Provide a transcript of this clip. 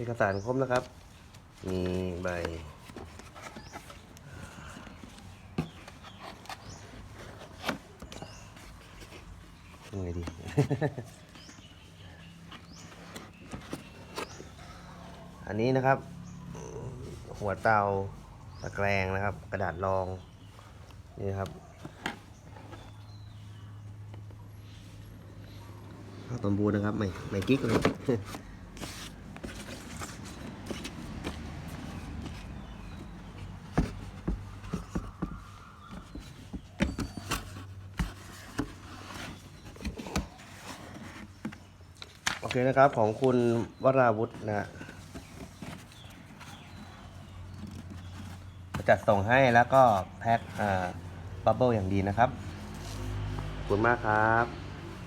เอกสารครบนะครับ มีใบยังไงดี อันนี้นะครับ หัวเตาตะแกรงนะครับ กระดาษรอง นี่ครับข้าวต้มบูนะครับ ไม่ ไม่กิ๊กเลย เคนะครับของคุณวราวุฒินะจัดส่งให้แล้วก็แพ็คอ่าบับเบิลอย่างดีนะครับ ขอบคุณมากครับ